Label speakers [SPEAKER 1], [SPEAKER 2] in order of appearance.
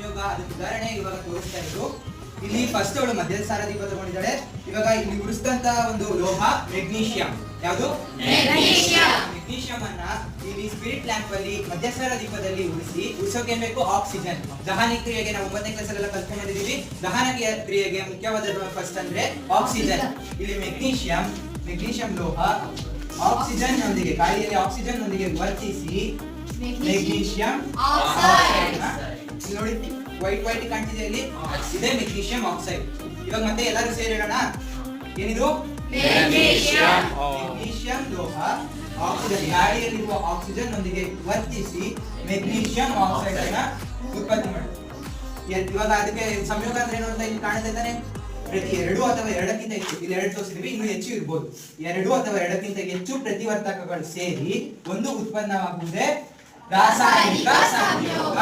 [SPEAKER 1] ಸಂಯೋಗ ಅದ್ರ ಉದಾಹರಣೆ ಇವಾಗ ತೋರಿಸ್ತಾ ಇದ್ರು ಇಲ್ಲಿ ಫಸ್ಟ್ ಅವಳು ಮಧ್ಯಸಾರ ದೀಪ ತಗೊಂಡಿದ್ದಾಳೆ ಇವಾಗ ಇಲ್ಲಿ ಉರಿಸಿದಂತ ಒಂದು ಲೋಹ ಮೆಗ್ನೀಷಿಯಂ. ಯಾವುದು? ಮೆಗ್ನೀಷಿಯಂ. ಅನ್ನ ಇಲ್ಲಿ ಸ್ಪಿರಿಟ್ ಲ್ಯಾಂಪ್ ಅಲ್ಲಿ ಮಧ್ಯಸಾರ ದೀಪದಲ್ಲಿ ಉರಿಸಿ ಉರಿಸೋಕೆ ಬೇಕು? ಆಕ್ಸಿಜನ್ ದಹನ ಕ್ರಿಯೆಗೆ ನಾವು ಒಂಬತ್ತನೇ ಕ್ಲಾಸ್ ಕಲ್ತ್ಕೊಂಡಿದ್ದೀವಿ ಕಲ್ತ್ಕೊಂಡ್ ದಹನ ಕ್ರಿಯೆ- ಕ್ರಿಯೆಗೆ ಮುಖ್ಯವಾದ ಫಸ್ಟ್ ಅಂದ್ರೆ ಆಕ್ಸಿಜನ್ ಇಲ್ಲಿ ಮೆಗ್ನೀಷಿಯಂ ಮೆಗ್ನೀಷಿಯಂ ಲೋಹ ಆಕ್ಸಿಜನ್ ನೊಂದಿಗೆ ಗಾಳಿಯಲ್ಲಿ ಆಕ್ಸಿಜನ್ ನೊಂದಿಗೆ ವರ್ತಿಸಿ ಮೆಗ್ನೀಷಿಯಂ. ಆಕ್ಸೈಡ್ ಇಲ್ಲಿ ನೋಡಿ ವೈಟ್ ವೈಟ್ ಕಾಣ್ತಿದೆ ಇಲ್ಲಿ? ಇದೇ ಮೆಗ್ನೀಷಿಯಂ ಆಕ್ಸೈಡ್ ಇವಾಗ ಮತ್ತೆ ಎಲ್ಲರೂ ಸೇರಿ ಹೇಳೋಣ. ಏನಿದು? ಮೆಗ್ನೀಷಿಯಂ ಲೋಹ ಆಕ್ಸಿಜನ್ ಗಾಳಿಯಲ್ಲಿರುವ ಆಕ್ಸಿಜನ್ ನೊಂದಿಗೆ ವರ್ತಿಸಿ ಮೆಗ್ನೀಷಿಯಂ ಆಕ್ಸೈಡ್ ಅನ್ನ ಉತ್ಪತ್ತಿ ಮಾಡುತ್ತೆ ಇವಾಗ ಅದಕ್ಕೆ ಸಂಯೋಗ ಅಂದ್ರೆ ಏನು ಅಂತ ಇಲ್ಲಿ ಕಾಣ್ತಾ ಇದ್ದಾನೆ? ಪ್ರತಿ ಎರಡು ಅಥವಾ ಎರಡಕ್ಕಿಂತ ಹೆಚ್ಚು ಇಲ್ಲಿ ಎರಡು ತೋರಿಸಿದ್ವಿ ಇನ್ನು ಹೆಚ್ಚು ಇರ್ಬೋದು. ಎರಡು ಅಥವಾ ಎರಡಕ್ಕಿಂತ ಹೆಚ್ಚು ಪ್ರತಿವರ್ತಕಗಳು ಸೇರಿ ಒಂದು ಉತ್ಪನ್ನವಾಗುವುದೇ ರಾಸಾಯನಿಕ ಸಂಯೋಗ.